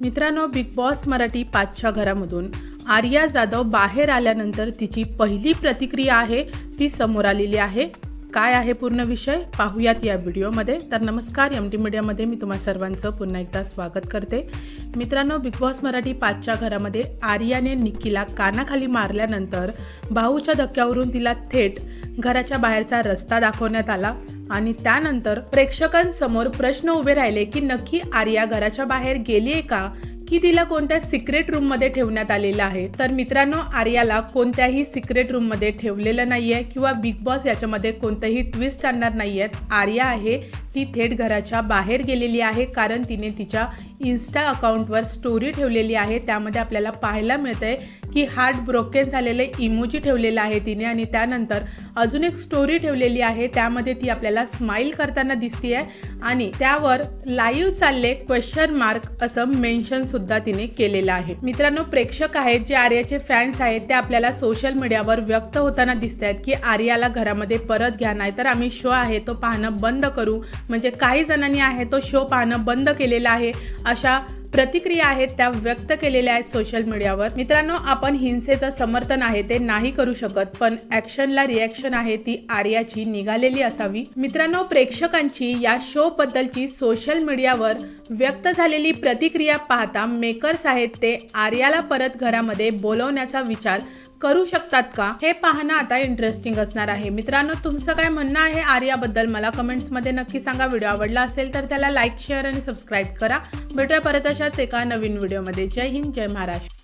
मित्रांनो big boss Marathi पाचच्या घरामधून आर्या जाधव बाहेर आल्यानंतर तिची पहिली प्रतिक्रिया आहे ती समोर आलेली आहे. काय आहे पूर्ण विषय? पाहूयात या व्हिडिओमध्ये. तर नमस्कार एम टी मीडियामध्ये मी तुम्हा सर्वांचं पुन्हा एकदा स्वागत करते. मित्रांनो बिग बॉस मराठी पाचच्या घरामध्ये आर्याने निक्कीला कानाखाली मारल्यानंतर भाऊच्या धक्क्यावरून तिला थेट घराच्या बाहेरचा रस्ता दाखवण्यात आला. आणि त्यानंतर प्रेक्षकांसमोर प्रश्न उभे राहिले की नक्की आर्या घराच्या बाहेर गेली आहे का? की तिला कोणत्या सिक्रेट रूममध्ये ठेवण्यात आलेलं आहे? तर मित्रांनो आर्याला कोणत्याही सिक्रेट रूममध्ये ठेवलेलं नाही आहे किंवा बिग बॉस याच्यामध्ये कोणतंही ट्विस्ट आणणार नाही आहेत आर्या आहे ती थेट घराच्या बाहेर गेलेली आहे कारण तिने तिच्या इन्स्टा अकाउंटवर स्टोरी ठेवलेली आहे. त्यामध्ये आपल्याला पाहायला मिळतंय की हार्ट ब्रोकेन झालेले इमोजी ठेवलेलं आहे तिने आणि त्यानंतर अजून एक स्टोरी ठेवलेली आहे. त्यामध्ये ती आपल्याला स्माईल करताना दिसते आणि त्यावर लाईव्ह चालले क्वेश्चन मार्क असं मेन्शन सुद्धा तिने केलेलं आहे. मित्रांनो प्रेक्षक आहेत जे आर्याचे फॅन्स आहेत ते आपल्याला सोशल मीडियावर व्यक्त होताना दिसत आहेत की आर्याला घरामध्ये परत घ्या नाही तर आम्ही शो आहे तो पाहणं बंद करू. म्हणजे काही जणांनी आहे तो शो पाहणं बंद केलेला आहे. अशा प्रतिक्रिया आहेत त्या व्यक्त केलेल्या आहेत सोशल मीडियावर मित्रांनो आपण हिंसेचं समर्थन आहे ते नाही करू शकत पण ऍक्शनला रिॲक्शन आहे ती आर्याची निघालेली असावी. मित्रांनो प्रेक्षकांची या शो बद्दलची सोशल मीडियावर व्यक्त झालेली प्रतिक्रिया पाहता मेकर्स आहेत ते आर्याला परत घरामध्ये बोलवण्याचा विचार करू शकतात का? हे पाहणं आता इंटरेस्टिंग असणार आहे. मित्रांनो तुमचं काय म्हणणं आहे आर्याबद्दल मला कमेंट्समध्ये नक्की सांगा. व्हिडिओ आवडला असेल तर त्याला लाईक शेअर आणि सबस्क्राईब करा. भेटूया परत अशाच एका नवीन व्हिडिओमध्ये जय हिंद जय महाराष्ट्र.